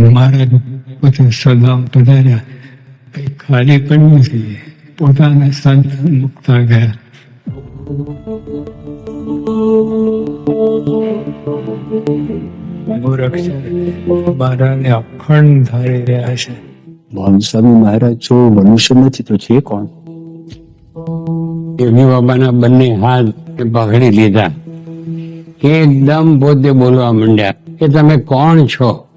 મહારાજ પોતે સદામ પધાર્યા. કંઈ ખાલી પડ્યું છે પોતાને સંત મુકતા ગયા. મૂરખ અખંડ ધારી રહ્યા છે. સ્વામી મહારાજ જો મનુષ્ય નથી તો છે કોણ? યોગી બાબાના બંને હાથ પકડી લીધા. એકદમ પોતે બોલવા માંડ્યા કે તમે કોણ છો?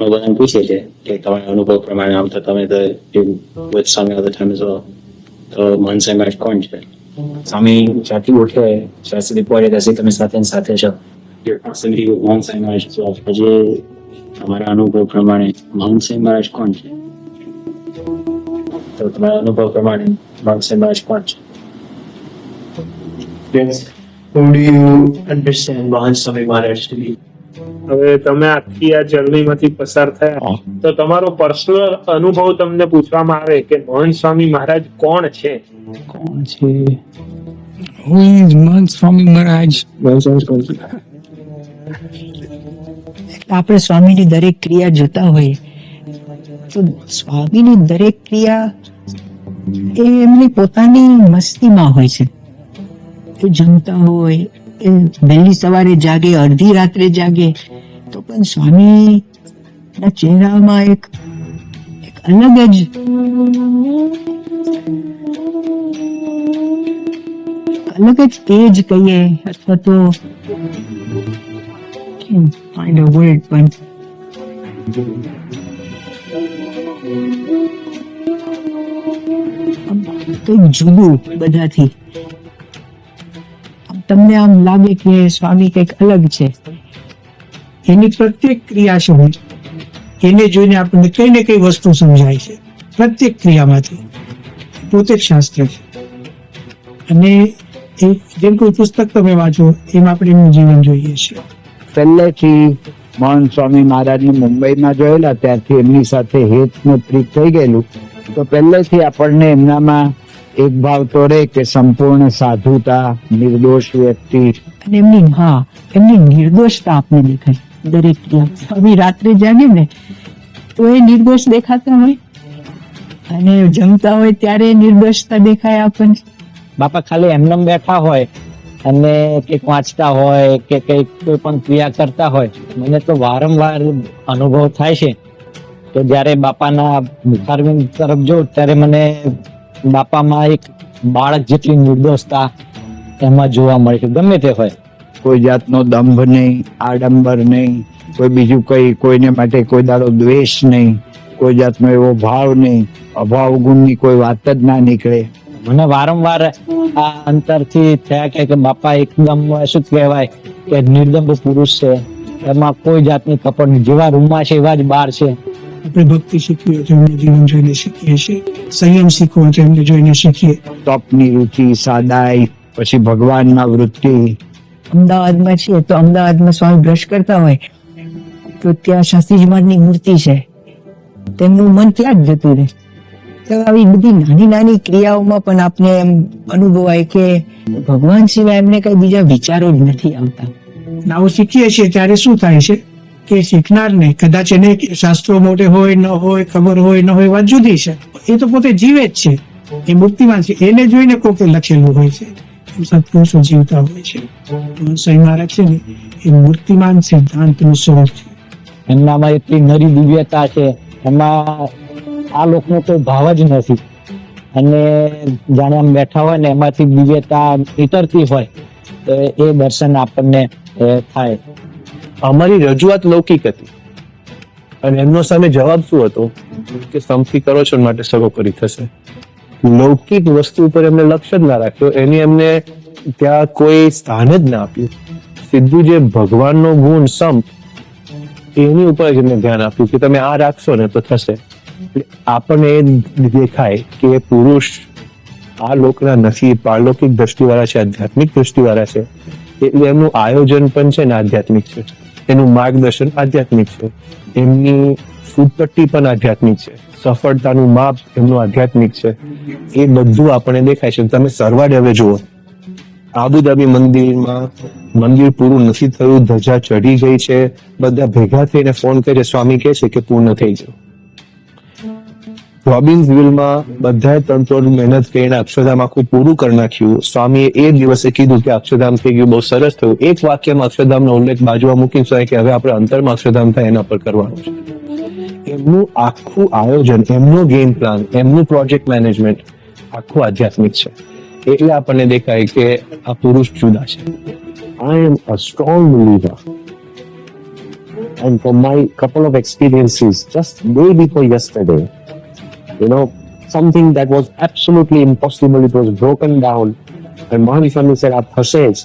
બધાને પૂછે છે કે તમારા અનુભવ પ્રમાણે આમ તો તમે તો with Swami all the time as well તો મનસે મેચ કોણ છે સ્વામી જ્યાંથી ઉઠે જ્યાં સુધી પહોંચે ત્યાં સુધી તમે સાથે સાથે છો Your proximity with MNS Maharaj as well. આજે તમારા અનુભવ પ્રમાણે મનસે મહારાજ કોણ છે તો તમારા અનુભવ પ્રમાણે મનસે મહારાજ કોણ છે Yes. Who do you understand Mahan Swami Maharaj to be? હવે તમે આખી આ જર્નીમાંથી પસાર થયા. તો તમારો પર્સનલ અનુભવ તમને પૂછવામાં આવે કે મોહન સ્વામી મહારાજ કોણ છે? કોણ છે? હુ ઇઝ મહંત સ્વામી મહારાજ? આપણે સ્વામીની દરેક ક્રિયા જોતા હોઈએ. તો સ્વામીની દરેક ક્રિયા એ એમની પોતાની મસ્તીમાં હોય છે. એ જમતા હોય વહેલી સવારે જાગે, અડધી રાત્રે જાગે, તો પણ સ્વામી ના ચહેરામાં એક એક અલગ જ અલગ જ તેજ કહીએ, અથવા તો ફાઇન્ડ અ વર્ડ પણ કંઈક જુદું બધાથી. તમને આમ લાગે કે સ્વામી કંઈક અલગ છે? એની પ્રત્યેક ક્રિયા શું એને જોઈને આપણને કઈ ને કઈ વસ્તુ સમજાય છે. પ્રત્યેક ક્રિયામાંથી. પોતે જ શાસ્ત્ર છે. અને જેમ કોઈ પુસ્તક તમે વાંચો, એમ આપણે એમનું જીવન જોઈએ છીએ. પહેલેથી મોહન સ્વામી મહારાજને મુંબઈમાં જોયેલા, ત્યારથી એમની સાથે હેત પ્રીત થઈ ગયેલું. તો પહેલેથી આપણને એમનામાં એક ભાવ તો રે કે સંપૂર્ણ સાધુતા નિર્દોષ વ્યક્તિ. અને એમની હા એમની નિર્દોષતા આપને દેખાય. દરેક સ્વામી રાત્રે જાગે ને તો એ નિર્દોષ દેખાતા હોય. અને જમતા હોય ત્યારે નિર્દોષતા દેખાય આપણને. બાપા ખાલી એમનેમ બેઠા હોય અને કંઈક વાંચતા હોય કે કંઈક કોઈ પણ ક્રિયા કરતા હોય મને તો વારંવાર અનુભવ થાય છે. તો જ્યારે બાપાના મુખારવિંદ તરફ જોઉં ત્યારે મને બાપામાં એક બાળક જેટલી નિર્દોષતા એમાં જોવા મળે છે. ગમે તે હોય. કોઈ જાતનો દંભ નહીં આડંબર નહીં કોઈ બીજું કઈ કોઈને માટે કોઈ દાડો દ્વેષ નહીં કોઈ જાતનો એવો ભાવ નહીં અભાવ ગુણની કોઈ વાત જ ના નીકળે. મને વારંવાર આ અંતરથી થયા કે કે બાપા એકદમ શું કહેવાય? કે નિર્દંભ પુરુષ છે. એમાં કોઈ જાતની નહીં. જેવા રૂમમાં છે એવા જ બહાર છે. આપણે ભક્તિ શીખવી હોય તો એમનું જીવન જોઈને શીખીએ છીએ સંયમ શીખવો હોય તો એમને જોઈને શીખીએ. તપની રુચિ સાદાઈ પછી ભગવાનમાં વૃત્તિ. અમદાવાદમાં છીએ તો અમદાવાદમાં સ્વામી બ્રશ કરતા હોય તો ત્યાં શાસ્ત્રીજી મહારાજની મૂર્તિ છે. તેમનું મન ત્યાં જ જતું રહે. તો આવી બધી નાની નાની ક્રિયાઓમાં પણ આપને એમ અનુભવાય કે ભગવાન સિવાય એમને કઈ બીજા વિચારો જ નથી આવતા. આવું શીખીએ છીએ ત્યારે શું થાય છે? કે શીખનારને કદાચ એને શાસ્ત્રો મોટે હોય, ન હોય, ખબર હોય, ન હોય, વાત જુદી છે. એ તો પોતે જીવે જ છે. એ મુક્તિમાં છે. એને જોઈને કોકે લખેલું હોય છે. સત્પુરુષો જીવતા હોય છે. તો મહારાજ છે ને, એ મૂર્તિમાન સિદ્ધાંતનું સ્વરૂપ છે. એમનામાં એટલી નરી દિવ્યતા છે. એમાં આ લોકનો તો ભાવ જ નથી. અને જાણે આમ બેઠા હોય ને, એમાંથી દિવ્યતા નીતરતી હોય, તો એ દર્શન આપણને થાય. અમારી રજૂઆત લૌકિક હતી. અને એમનો સામે જવાબ શું હતો? કે સમથી કરો છો માટે માટે કરી થશે. લૌકિક વસ્તુ ઉપર એમને લક્ષ્ય જ ના રાખ્યો. એની એમને ત્યાં કોઈ સ્થાન જ ના આપ્યું. સીધું જે ભગવાનનો ગુણ સંપ, એની ઉપર જ એમને ધ્યાન આપ્યું કે તમે આ રાખશો ને તો થશે. આપણને એ દેખાય કે પુરુષ આ લોકના નથી પારલૌકિક દ્રષ્ટિવાળા છે, આધ્યાત્મિક દ્રષ્ટિવાળા છે. એટલે એમનું આયોજન પણ છે ને આધ્યાત્મિક છે. એનું માર્ગદર્શન આધ્યાત્મિક છે. એમની ફૂટપટ્ટી પણ આધ્યાત્મિક છે. સફળતાનું માપ એમનું આધ્યાત્મિક છે. એ બધું આપણને દેખાય છે. તમે સરવાળે હવે જુઓ. આબુધાબી મંદિરમાં મંદિર પૂરું નથી થયું. ધજા ચઢી ગઈ છે. બધા ભેગા થઈને ફોન કરે. સ્વામી કહે છે કે પૂર્ણ થઈ ગયું રોબિન્સ વિલમાં બધાએ તંત્ર મહેનત કરીને અક્ષરધામ આખું પૂરું કરી નાખ્યું. સ્વામીએ એ દિવસે કીધું કે અક્ષરધામ થઈ ગયું બહુ સરસ થયું. એક વાક્યમાં અક્ષરધામનો ઉલ્લેખ બાજુમાં મૂકી શકાય કે હવે આપણે અંતરમાં અક્ષરધામ થાય એના પર કરવાનું છે. એમનું આખું આયોજન એમનો ગેમ પ્લાન એમનું પ્રોજેક્ટ મેનેજમેન્ટ આખું આધ્યાત્મિક છે. એટલે આપણને દેખાય કે આ પુરુષ જુદા છે. I am a strong believer And from my couple of experiences, just day before yesterday, you know, something that was absolutely impossible, it was broken down. And Mahavir said, આ થશે જ.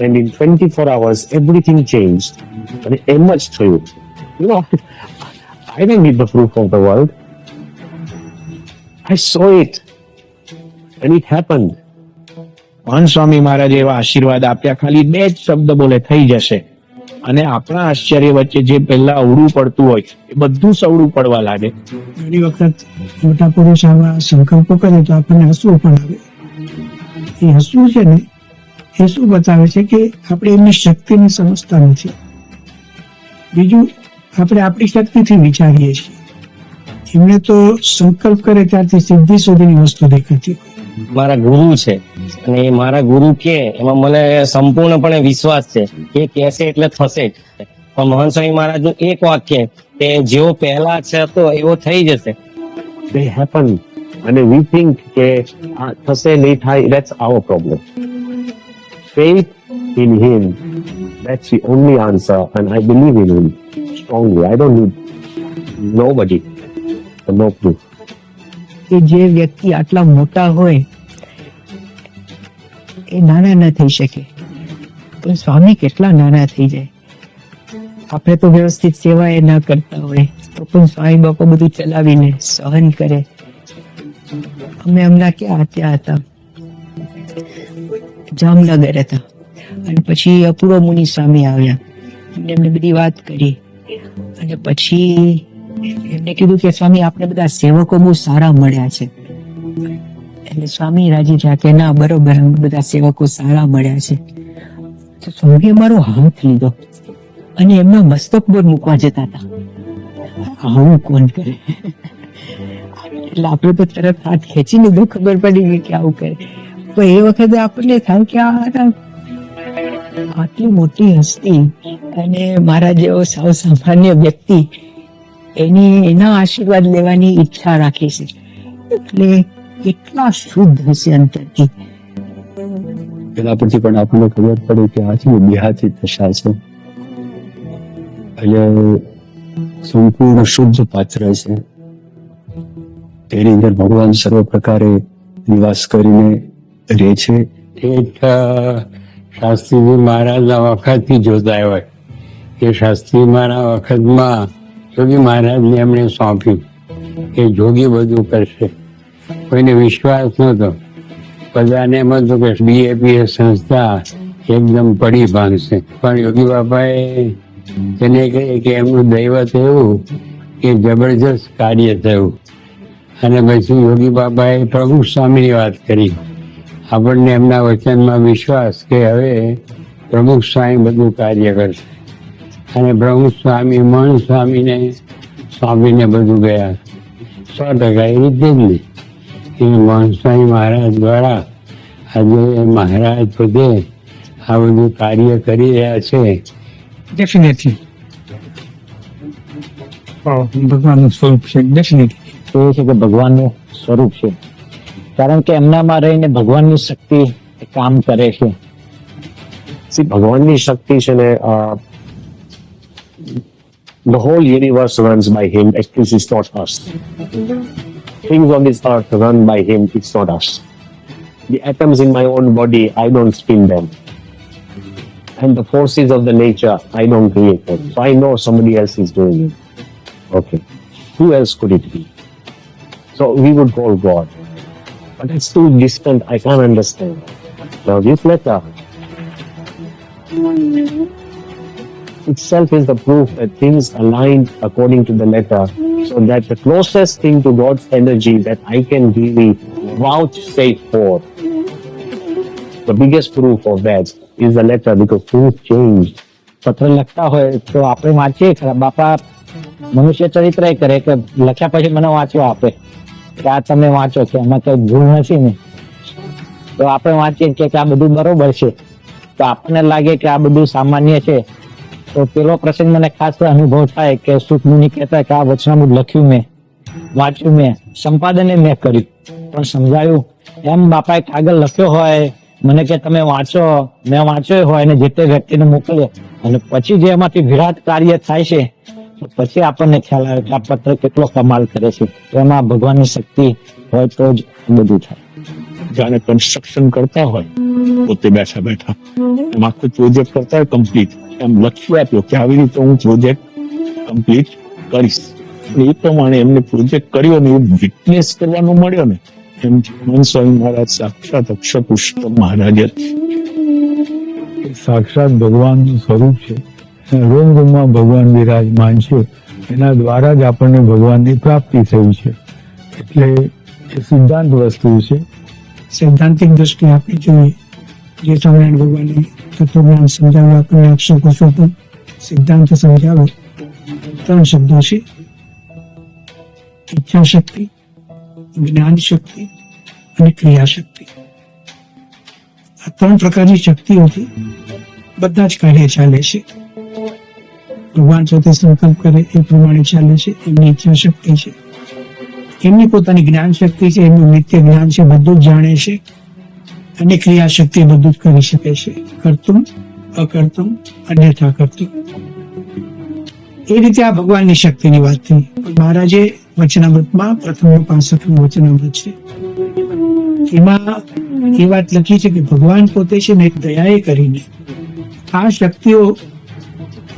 And in 24 hours, everything changed. અને એમ જ થયું. You know, I didn't need the proof of the world. I saw it. And it happened. મહાન સ્વામી મહારાજે એવા આશીર્વાદ આપ્યા ખાલી બે જ શબ્દ બોલે થઈ જશે અને આપણા આશ્ચર્ય વચ્ચે જે પહેલા અવળું પડતું હોય એ બધું સવડું પડવા લાગે. ઘણી વખત મોટા પુરુષ આવા સંકલ્પો કરે તો આપણને હસવું પણ આવે. એ હસવું છે ને એ શું બતાવે છે કે આપણે એમની શક્તિને સમજતા નથી. બીજું આપણે આપણી શક્તિથી વિચારીએ છીએ. એમને તો સંકલ્પ કરે ત્યારથી સિદ્ધિ સુધીની વસ્તુ દેખાતી મારા ગુરુ છે. અને એ મારા ગુરુ કે એમાં મને સંપૂર્ણપણે વિશ્વાસ છે કે કહેશે એટલે થશે જ પણ મહંત સ્વામી મહારાજનું એક વાક્ય કે જેવો પહેલા છે હતો એવો થઈ જશે they happen and we think કે આ થશે નહીં થાય that's our problem faith in him that's the only answer and i believe in him strongly i don't need nobody for no proof કે જે વ્યક્તિ આટલા મોટા હોય એ નાના ના થઈ શકે. પણ સ્વામી કેટલા નાના થઈ જાય. આપણે તો વ્યવસ્થિત સેવા એ ના કરતા હોય, તો પણ સ્વામી બાપા બધું ચલાવીને સહન કરે. અમે હમણાં ક્યાં ત્યાં હતા? જામનગર હતા. અને પછી અપૂર્વ મુનિ સ્વામી આવ્યા. એમને એમને બધી વાત કરી. અને પછી એમને કીધું કે સ્વામી, આપણે બધા સેવકો બહુ સારા મળ્યા છે. એટલે સ્વામી રાજી થયા કે, ના, બરોબર બધા સેવકો સારા મળ્યા છે. તો સ્વામીએ મારો હાથ લીધો અને એમના મસ્તક પર મૂકવા જતા હતા. આવું કોણ કરે? એટલે આપણે તો તરત હાથ ખેંચી લીધો ખબર પડી ગઈ કે આવું કરે. પણ એ વખતે આપણને થાય કે આ આટલી મોટી હસ્તી અને મારા જેવો સાવ સામાન્ય વ્યક્તિ એની, એના આશીર્વાદ લેવાની ઈચ્છા રાખી છે. એટલે કેટલા શુદ્ધ હશે અંતરથી એના પરથી પણ આપણને ખબર પડે કે આથી છે દશા છે. એટલે સંપૂર્ણ શુદ્ધ પાત્ર છે. તેની અંદર ભગવાન સર્વ પ્રકારે નિવાસ કરીને રહે છે. એક શાસ્ત્રીજી મહારાજના વખતથી જોતા હોય. કે શાસ્ત્રી મહારાજ વખતમાં જોગી મહારાજને એમણે સોંપ્યું કે જોગી બધું કરશે. કોઈને વિશ્વાસ નહોતો. બધાને એમ હતું કે બીએપીએ સંસ્થા એકદમ પડી ભાંગશે. પણ યોગી બાપાએ તેને કહે કે એમનું દૈવત એવું કે જબરજસ્ત કાર્ય થયું. અને પછી યોગી બાબાએ પ્રભુ સ્વામીની વાત કરી. આપણને એમના વચનમાં વિશ્વાસ કે હવે પ્રમુખ સ્વામી બધું કાર્ય કરશે. અને પ્રમુખ સ્વામી મન સ્વામીને સ્વામીને બધું ગયા. સો ટકા એ રીતે જ નહીં. એ મહન મહારાજ દ્વારા આજે મહારાજ પોતે આ બધું કાર્ય કરી રહ્યા છે. ડેફિનેટલી ભગવાનનું સ્વરૂપ છે ડેફિનેટલી તો એ છે કે ભગવાનનું સ્વરૂપ છે. કારણ કે એમનામાં રહીને ભગવાનની શક્તિ કામ કરે છે. ભગવાનની શક્તિ છે ને the whole universe runs by him, at least it's not us. Things on this earth run by him, it's not us. The atoms in my own body, I don't spin them. And the forces of the nature, I don't create them. So I know somebody else is doing it. Okay. Who else could it be? So we would call God. But it's too distant, I can't understand. Now this letter itself is the proof that things aligned according to the letter so that the closest thing to God's energy that I can really vouchsafe for The biggest proof of that is the letter because things change. પત્ર લખતા હોય તો આપણે વાંચીએ ખરા બાપા મનુષ્ય ચરિત્ર કરે કે લખ્યા પછી મને વાંચવા આપે કે આ તમે વાંચો કે એમાં કઈ ભૂલ નથી ને તો આપણે વાંચીએ કે આ બધું બરોબર છે તો આપણને લાગે કે આ બધું સામાન્ય છે તો પેલો પ્રસંગ મને ખાસ અનુભવ થાય કે સુખમુનિ કહેતા કે આ વચનામૃત લખ્યું મેં, વાંચ્યું મેં, સંપાદન મેં કર્યું. પણ સમજાયું, એમ બાપાએ કાગળ લખ્યો હોય, મને કે તમે વાંચો, મેં વાંચ્યો હોય અને જે તે વ્યક્તિને મોકલે અને પછી જે એમાંથી વિરાટ કાર્ય થાય છે પછી આપણને ખ્યાલ આવે કે આ પત્ર કેટલો કમાલ કરે છે. એમાં ભગવાનની શક્તિ હોય તો જ બધું થાય. જાણે કન્સ્ટ્રક્શન કરતા હોય, પોતે બેઠા બેઠા. એમ પ્રોજેક્ટ કરતા હોય કમ્પ્લીટ એમ લખ્યું આપ્યો કે આવી રીતે હું પ્રોજેક્ટ કમ્પ્લીટ કરીશ. એ પ્રમાણે એમને પ્રોજેક્ટ કર્યો ને એ વિટનેસ કરવાનો મળ્યો ને, એમ જીવન સ્વામી મહારાજ સાક્ષાત અક્ષર મહારાજ સાક્ષાત ભગવાનનું સ્વરૂપ છે. રૂમ રૂમમાં ભગવાન વિરાજમાન છે. એના દ્વારા જ આપણને ભગવાનની પ્રાપ્તિ થઈ છે. એટલે એ સિદ્ધાંત વસ્તુ છે. સૈદ્ધાંતિક દ્રષ્ટિએ આપણે જોઈએ. જે સ્વામિનારાયણ ભગવાને તત્વજ્ઞાન સમજાવ્યું આપણને અક્ષર પણ સિદ્ધાંત સમજાવે. ત્રણ શબ્દો છે. ઈચ્છા જ્ઞાન શક્તિ અને ક્રિયા શક્તિ આ ત્રણ પ્રકારની શક્તિઓથી બધા જ કાર્ય ચાલે છે. ભગવાન સાથે સંકલ્પ કરે એ પ્રમાણે ચાલે છે. એમની ઈચ્છા શક્તિ છે. એમની પોતાની જ્ઞાન શક્તિ છે, એમનું નિત્ય જ્ઞાન છે, બધું જ જાણે છે અને ક્રિયા શક્તિ બધું જ કરી શકે છે. કરતું, અકર્તું, અન્યથા કરતું. એ રીતે આ ભગવાનની શક્તિની વાત થઈ. મહારાજે વચનામૃતમાં, પ્રથમ પાસઠનું વચનામૃત છે. એમાં એ વાત લખી છે કે ભગવાન પોતે છે ને દયાએ કરીને આ શક્તિઓ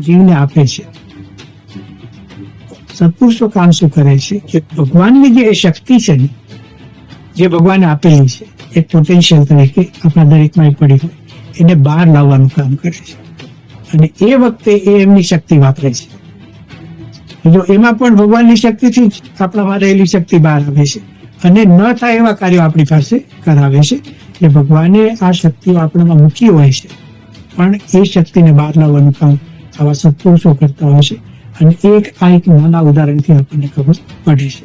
જીવને આપે છે. સત્પુરુષો કામ શું કરે છે? કે ભગવાનની જે શક્તિ છે ને, જે ભગવાને આપેલી છે, એ પોટેન્શિયલ તરીકે આપણા દરેકમાં પડી હોય. એને બહાર લાવવાનું કામ કરે છે. અને એ વખતે એ એમની શક્તિ વાપરે છે. જો એમાં પણ ભગવાનની શક્તિથી જ આપણામાં રહેલી શક્તિ બહાર આવે છે. અને ન થાય એવા કાર્યો આપણી પાસે કરાવે છે કે ભગવાને આ શક્તિઓ આપણામાં મૂકી હોય છે. પણ એ શક્તિને બહાર લાવવાનું કામ આવા સત્પુરુષો કરતા હોય છે? અને એક આ એક નાના ઉદાહરણથી આપણને ખબર પડે છે.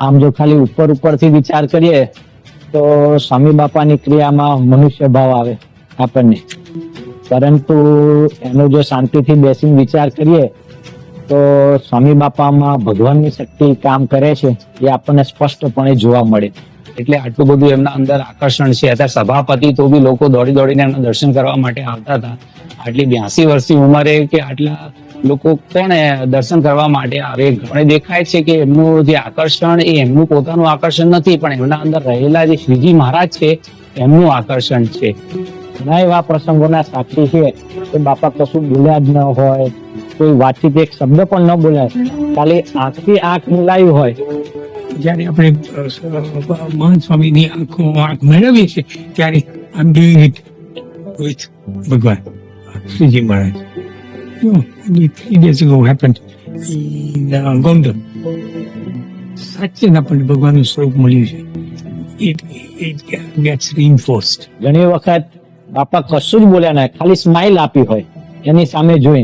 આમ જો ખાલી ઉપર ઉપરથી વિચાર કરીએ તો સ્વામી બાપાની ક્રિયામાં મનુષ્ય ભાવ આવે આપણને. પરંતુ એનો જો શાંતિથી બેસીને વિચાર કરીએ તો સ્વામી બાપામાં ભગવાનની શક્તિ કામ કરે છે એ આપણને સ્પષ્ટપણે જોવા મળે. એટલે આટલું બધું એમના અંદર આકર્ષણ છે. અત્યારે સભાપતિ તો બી લોકો દોડી દોડીને એમના દર્શન કરવા માટે આવતા હતા. આટલી બ્યાસી વર્ષની ઉંમરે કે આટલા લોકો કોણ દર્શન કરવા માટે આવે. ઘણે દેખાય છે કે એમનું જે આકર્ષણ એ એમનું પોતાનું આકર્ષણ નથી, પણ એમના અંદર રહેલા જે શ્રીજી મહારાજ છે, એમનું આકર્ષણ છે. ઘણા એવા પ્રસંગોના સાક્ષી છે કે બાપા કશું બોલ્યા જ ન હોય, કોઈ વાતચીત એક શબ્દ પણ ન બોલાય. ખાલી આંખથી આંખ મિલાયું હોય. જ્યારે આપણે મહંત સ્વામીની આંખો આંખ મેળવીએ છીએ, ત્યારે ભગવાન શ્રીજી મહારાજ. You know, only three days ago happened in uh, Gondar. સાચે જ આપણને ભગવાનનું સ્વરૂપ મળ્યું છે it it gets reinforced ઘણી વખત બાપા કશું જ બોલ્યા ના ખાલી સ્માઇલ આપી હોય એની સામે જોઈ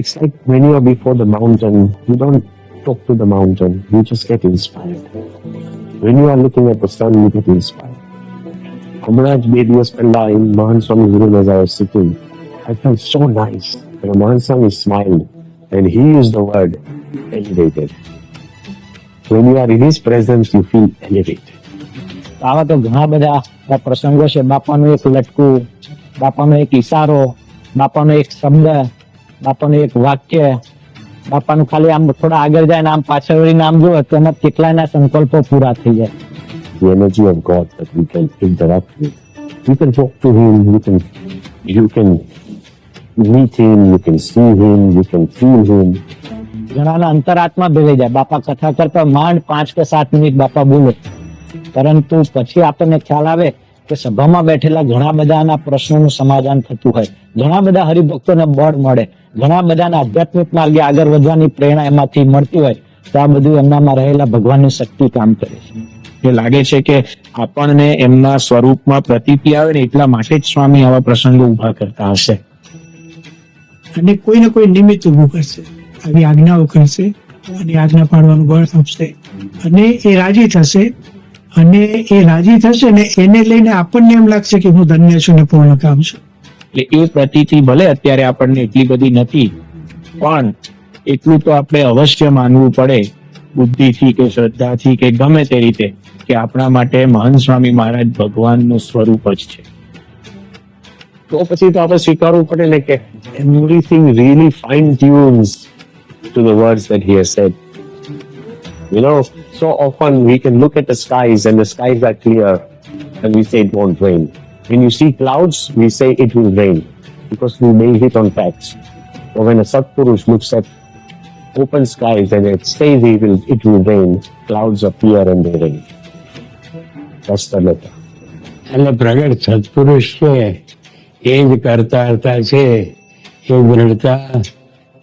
It's like when you are before the mountain, you don't talk to the mountain, you just get inspired. When you are looking at the sun, you get inspired. હમણાં જ બે દિવસ પહેલા in Mahan Swami's room as I was sitting, I felt so nice. And Mahan Swami smiled and he used the word elevated. When you are in his presence, you feel elevated. આવા તો ઘણા બધા પ્રસંગો છે બાપાનું એક લટકું બાપાનો એક ઇશારો બાપાનો એક શબ્દ બાપાનું એક વાક્ય બાપાનું ખાલી આમ થોડા આગળ જાય ને આમ પાછળ વળીને આમ જુઓ તો એમાં કેટલાયના સંકલ્પો પૂરા થઈ જાય The energy of God that we can interact with. You can talk to him, you can you can meet him, you can see him, you can feel him. ઘણાના અંતરાત્મા ભેળાઈ જાય. બાપા કથા કરતા માંડ પાંચ કે સાત મિનિટ બાપા બોલે. પરંતુ પછી આપણને ખ્યાલ આવે કે સભામાં બેઠેલા ઘણા બધાના પ્રશ્નોનું સમાધાન થતું હોય. ઘણા બધા હરિભક્તોને બળ મળે. ઘણા બધાના આધ્યાત્મિક માર્ગે આગળ વધવાની પ્રેરણા એમાંથી મળતી હોય. તો આ બધું એમનામાં રહેલા ભગવાનની શક્તિ કામ કરે છે. કે લાગે છે કે આપણને એમના સ્વરૂપમાં પ્રતીતિ આવે ને એટલા માટે જ સ્વામી આવા પ્રસંગો ઊભા કરતા હશે. અને કોઈ ને કોઈ નિમિત્ત ઊભું કરશે. આવી આજ્ઞાઓ કરશે અને આજ્ઞા પાડવાનું બળ આપશે. અને એ રાજી થશે. અને એ રાજી થશે ને એને લઈને આપણને એમ લાગશે કે હું ધન્ય છું ને પૂર્ણ કામ છું. એટલે એ પ્રતિથી ભલે અત્યારે આપણને એટલી બધી નથી, પણ એટલું તો આપણે અવશ્ય માનવું પડે બુદ્ધિથી કે શ્રદ્ધાથી કે ગમે તે રીતે કે આપણા માટે મહંત સ્વામી મહારાજ ભગવાનનું સ્વરૂપ જ છે. તો પછી તો આપણે સ્વીકારવું પડે ને કે everything really fine tunes to the words that he has said. You know, so often we can look at the skies and the skies are clear and we say it won't rain. When you see clouds, we say it will rain because we base it on facts. Or when a Satpurush looks at open skies and it says it will, it will rain, clouds appear and they rain. That's the letter. એટલે પ્રગટ સત્પુરુષ છે એ જ કરતા હતા છે, એ દ્રઢતા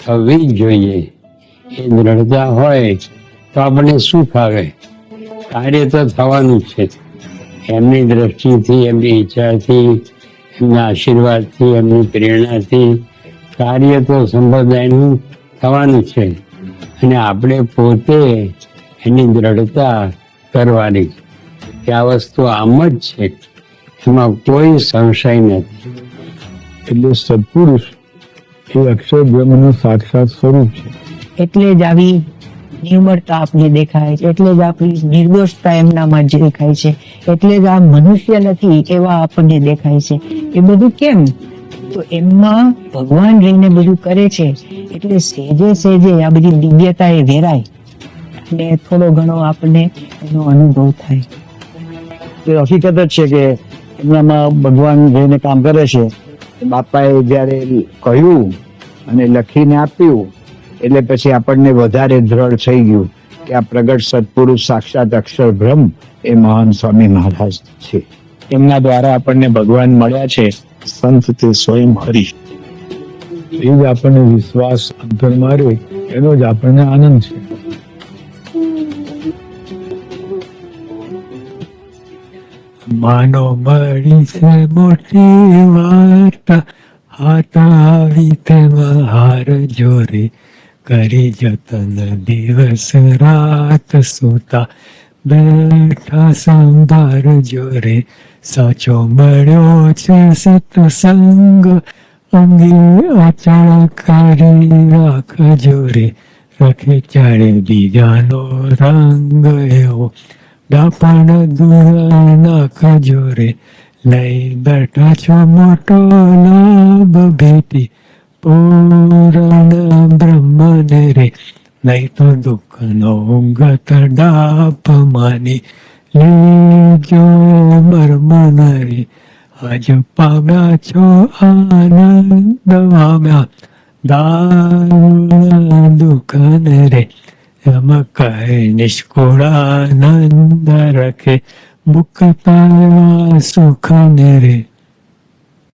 થવી જ જોઈએ. એ દ્રઢતા હોય તો આપણને સુખ આવે કાર્ય તો થવાનું જ છે. એમની દ્રષ્ટિથી, એમની ઈચ્છાથી, એમના આશીર્વાદથી, એમની પ્રેરણાથી કાર્ય તો સંપ્રદાયનું થવાનું છે. અને આપણે પોતે એની દ્રઢતા કરવાની. કે આ વસ્તુ આમ જ છે. એમાં કોઈ સંશય નથી. એટલે સત્પુરુષ એ અક્ષર બ્રહ્મનું સાક્ષાત સ્વરૂપ છે. એટલે જ આવી નિર્મળતા આપને દેખાય છે એટલે જ આપણી નિર્દોષતા એમનામાં જ દેખાય છે એટલે જ આ મનુષ્ય નથી એવા આપણને દેખાય છે. એ બધું કેમ? તો એમમાં ભગવાન રહીને બધું કરે છે એટલે સેજે સેજે આ બધી દિવ્યતા એ વેરાય. અને થોડો ઘણો આપણને એનો અનુભવ થાય. એ હકીકત જ છે કે એમનામાં ભગવાન રહીને કામ કરે છે બાપાએ જ્યારે કહ્યું અને લખીને આપ્યું એટલે પછી આપણને વધારે દ્રઢ થઈ ગયું કે આ પ્રગટ સત્પુરુષ સાક્ષાત અક્ષર બ્રહ્મ એ મહાન સ્વામી મહારાજ છે. એમના દ્વારા આપણને ભગવાન મળ્યા છે. સંત તે સ્વયં હરી. એ જ આપણને વિશ્વાસ અંતર માર્યો. એનો જ આપણને આનંદ છે. માનો મળી છે મોટી વાર્તા. આવી તેમાં હાર જોરે. કરી જતન દિવસ રાત સુતા. બેઠા સંભાર જોરે. સાચો મળ્યો છે સત્સંગ. અંગે અચળ કરી રાખ જોરે. રખે ચાળે બીજાનો રંગ એવો. ડાપણ દૂર રે લઈ બેઠા છો મોટો લાભ ભેટી. પૂરણ બ્રહ્મને રે, નહીં તો દુઃખનો ગત ડાપ માની લીજો મર્મન રે. આજ પામ્યા છો આનંદ પામ્યા દારૂણ દુકાન રે. એમ કહે નિષ્કુળાનંદ રખે મુક્ત સુખ ને રે